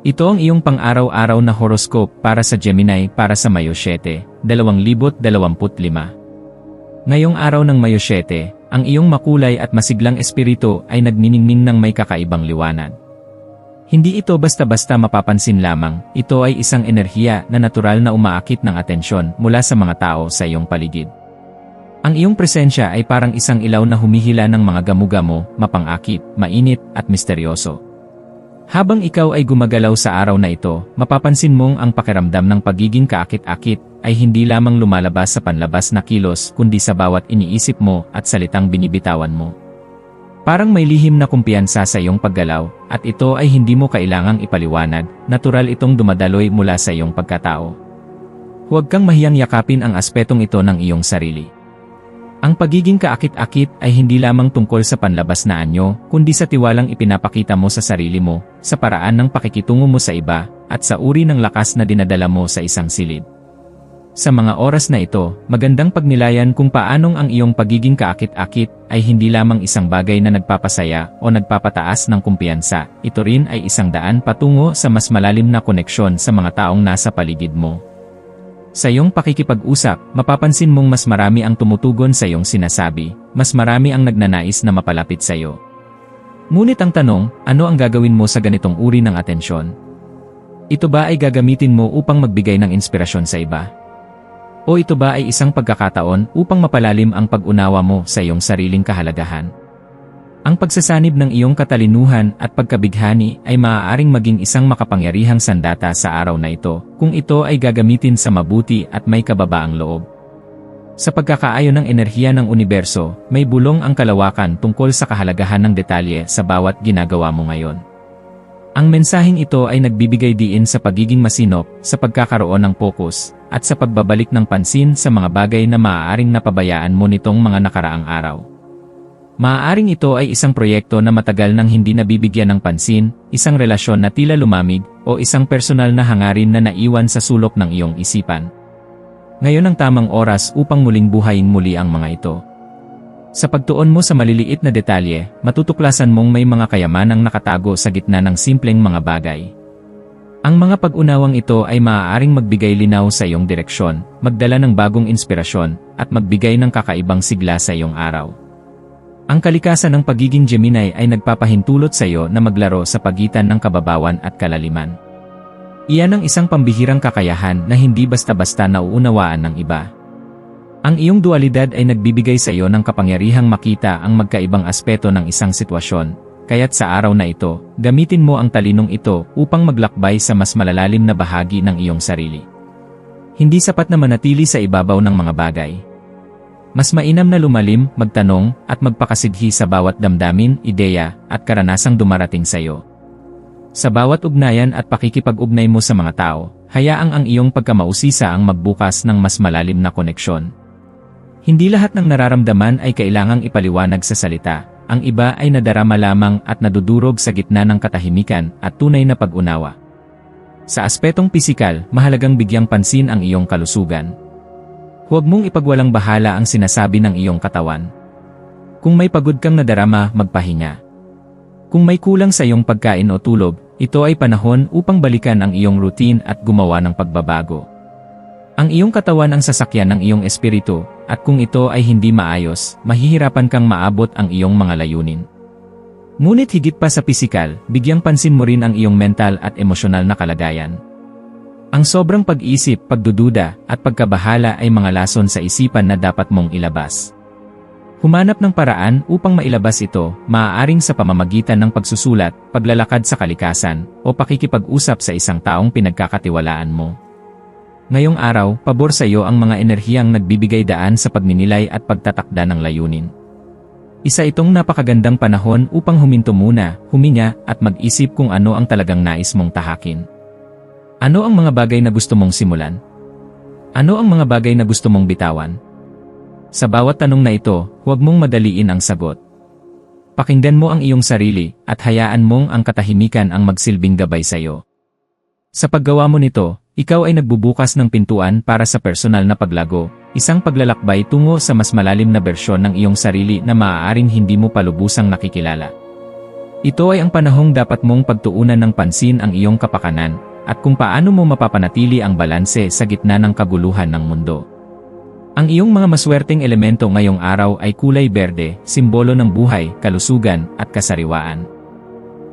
Ito ang iyong pang-araw-araw na horoscope para sa Gemini para sa Mayo 7, 2025. Ngayong araw ng Mayo 7, ang iyong makulay at masiglang espiritu ay nagniningning ng may kakaibang liwanag. Hindi ito basta-basta mapapansin lamang, ito ay isang enerhiya na natural na umaakit ng atensyon mula sa mga tao sa iyong paligid. Ang iyong presensya ay parang isang ilaw na humihila ng mga gamugamo, mapangakit, mainit, at misteryoso. Habang ikaw ay gumagalaw sa araw na ito, mapapansin mong ang pakiramdam ng pagiging kaakit-akit ay hindi lamang lumalabas sa panlabas na kilos kundi sa bawat iniisip mo at salitang binibitawan mo. Parang may lihim na kumpiyansa sa iyong paggalaw, at ito ay hindi mo kailangang ipaliwanag, natural itong dumadaloy mula sa iyong pagkatao. Huwag kang mahiyang yakapin ang aspetong ito ng iyong sarili. Ang pagiging kaakit-akit ay hindi lamang tungkol sa panlabas na anyo, kundi sa tiwalang ipinapakita mo sa sarili mo, sa paraan ng pakikitungo mo sa iba, at sa uri ng lakas na dinadala mo sa isang silid. Sa mga oras na ito, magandang pagnilayan kung paanong ang iyong pagiging kaakit-akit ay hindi lamang isang bagay na nagpapasaya o nagpapataas ng kumpiyansa, ito rin ay isang daan patungo sa mas malalim na koneksyon sa mga taong nasa paligid mo. Sa iyong pakikipag-usap, mapapansin mong mas marami ang tumutugon sa iyong sinasabi, mas marami ang nagnanais na mapalapit sa iyo. Ngunit ang tanong, ano ang gagawin mo sa ganitong uri ng atensyon? Ito ba ay gagamitin mo upang magbigay ng inspirasyon sa iba? O ito ba ay isang pagkakataon upang mapalalim ang pag-unawa mo sa iyong sariling kahalagahan? Ang pagsasanib ng iyong katalinuhan at pagkabighani ay maaaring maging isang makapangyarihang sandata sa araw na ito kung ito ay gagamitin sa mabuti at may kababaang loob. Sa pagkakaayon ng enerhiya ng universo, may bulong ang kalawakan tungkol sa kahalagahan ng detalye sa bawat ginagawa mo ngayon. Ang mensaheng ito ay nagbibigay diin sa pagiging masinop, sa pagkakaroon ng pokus, at sa pagbabalik ng pansin sa mga bagay na maaaring napabayaan mo nitong mga nakaraang araw. Maaaring ito ay isang proyekto na matagal nang hindi nabibigyan ng pansin, isang relasyon na tila lumamig, o isang personal na hangarin na naiwan sa sulok ng iyong isipan. Ngayon ang tamang oras upang muling buhayin muli ang mga ito. Sa pagtuon mo sa maliliit na detalye, matutuklasan mong may mga kayamanang nakatago sa gitna ng simpleng mga bagay. Ang mga pag-unawang ito ay maaaring magbigay linaw sa iyong direksyon, magdala ng bagong inspirasyon, at magbigay ng kakaibang sigla sa iyong araw. Ang kalikasan ng pagiging Gemini ay nagpapahintulot sa iyo na maglaro sa pagitan ng kababawan at kalaliman. Iyan ang isang pambihirang kakayahan na hindi basta-basta nauunawaan ng iba. Ang iyong dualidad ay nagbibigay sa iyo ng kapangyarihang makita ang magkaibang aspeto ng isang sitwasyon, kaya't sa araw na ito, gamitin mo ang talinong ito upang maglakbay sa mas malalalim na bahagi ng iyong sarili. Hindi sapat na manatili sa ibabaw ng mga bagay, mas mainam na lumalim, magtanong, at magpakasidhi sa bawat damdamin, ideya, at karanasang dumarating sa iyo. Sa bawat ugnayan at pakikipag-ugnay mo sa mga tao, hayaang ang iyong pagkamausisa ang magbukas ng mas malalim na koneksyon. Hindi lahat ng nararamdaman ay kailangang ipaliwanag sa salita, ang iba ay nadarama lamang at nadudurog sa gitna ng katahimikan at tunay na pag-unawa. Sa aspetong pisikal, mahalagang bigyang pansin ang iyong kalusugan, Huwag mong ipagwalang bahala ang sinasabi ng iyong katawan. Kung may pagod kang nadarama, magpahinga. Kung may kulang sa iyong pagkain o tulog, ito ay panahon upang balikan ang iyong routine at gumawa ng pagbabago. Ang iyong katawan ang sasakyan ng iyong espiritu, at kung ito ay hindi maayos, mahihirapan kang maabot ang iyong mga layunin. Ngunit higit pa sa pisikal, bigyang pansin mo rin ang iyong mental at emosyonal na kalagayan. Ang sobrang pag-isip, pagdududa, at pagkabahala ay mga lason sa isipan na dapat mong ilabas. Humanap ng paraan upang mailabas ito, maaaring sa pamamagitan ng pagsusulat, paglalakad sa kalikasan, o pakikipag-usap sa isang taong pinagkakatiwalaan mo. Ngayong araw, pabor sa iyo ang mga enerhiyang nagbibigay daan sa pagninilay at pagtatakda ng layunin. Isa itong napakagandang panahon upang huminto muna, huminga, at mag-isip kung ano ang talagang nais mong tahakin. Ano ang mga bagay na gusto mong simulan? Ano ang mga bagay na gusto mong bitawan? Sa bawat tanong na ito, huwag mong madaliin ang sagot. Pakinggan mo ang iyong sarili at hayaan mong ang katahimikan ang magsilbing gabay sa iyo. Sa paggawa mo nito, ikaw ay nagbubukas ng pintuan para sa personal na paglago, isang paglalakbay tungo sa mas malalim na bersyon ng iyong sarili na maaaring hindi mo palubusang nakikilala. Ito ay ang panahong dapat mong pagtuunan ng pansin ang iyong kapakanan, at kung paano mo mapapanatili ang balanse sa gitna ng kaguluhan ng mundo. Ang iyong mga maswerteng elemento ngayong araw ay kulay berde, simbolo ng buhay, kalusugan, at kasariwaan.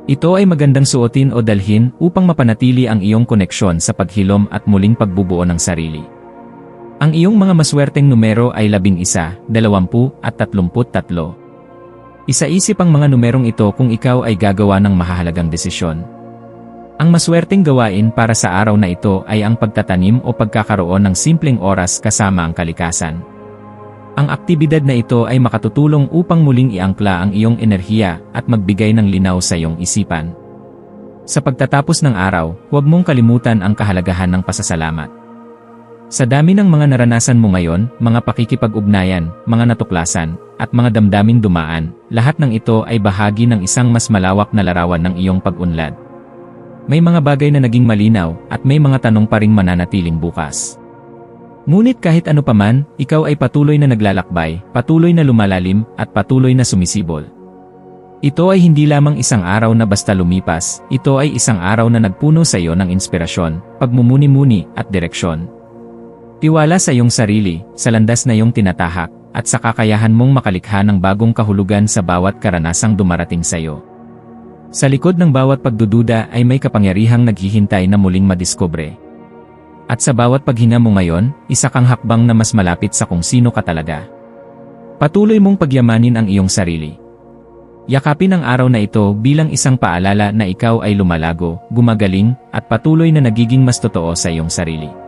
Ito ay magandang suotin o dalhin upang mapanatili ang iyong koneksyon sa paghilom at muling pagbubuo ng sarili. Ang iyong mga maswerteng numero ay 11, 20 at 33. Isa-isip ang mga numerong ito kung ikaw ay gagawa ng mahahalagang desisyon. Ang maswerteng gawain para sa araw na ito ay ang pagtatanim o pagkakaroon ng simpleng oras kasama ang kalikasan. Ang aktibidad na ito ay makatutulong upang muling iangkla ang iyong enerhiya at magbigay ng linaw sa iyong isipan. Sa pagtatapos ng araw, huwag mong kalimutan ang kahalagahan ng pasasalamat. Sa dami ng mga naranasan mo ngayon, mga pakikipag-ugnayan, mga natuklasan, at mga damdaming dumaan, lahat ng ito ay bahagi ng isang mas malawak na larawan ng iyong pag-unlad. May mga bagay na naging malinaw at may mga tanong pa ring mananatiling bukas. Ngunit kahit ano paman, ikaw ay patuloy na naglalakbay, patuloy na lumalalim, at patuloy na sumisibol. Ito ay hindi lamang isang araw na basta lumipas, ito ay isang araw na nagpuno sa iyo ng inspirasyon, pagmumuni-muni, at direksyon. Tiwala sa iyong sarili, sa landas na iyong tinatahak, at sa kakayahan mong makalikha ng bagong kahulugan sa bawat karanasang dumarating sa iyo. Sa likod ng bawat pagdududa ay may kapangyarihang naghihintay na muling madiskubre. At sa bawat paghina mo ngayon, isa kang hakbang na mas malapit sa kung sino ka talaga. Patuloy mong pagyamanin ang iyong sarili. Yakapin ang araw na ito bilang isang paalala na ikaw ay lumalago, gumagaling, at patuloy na nagiging mas totoo sa iyong sarili.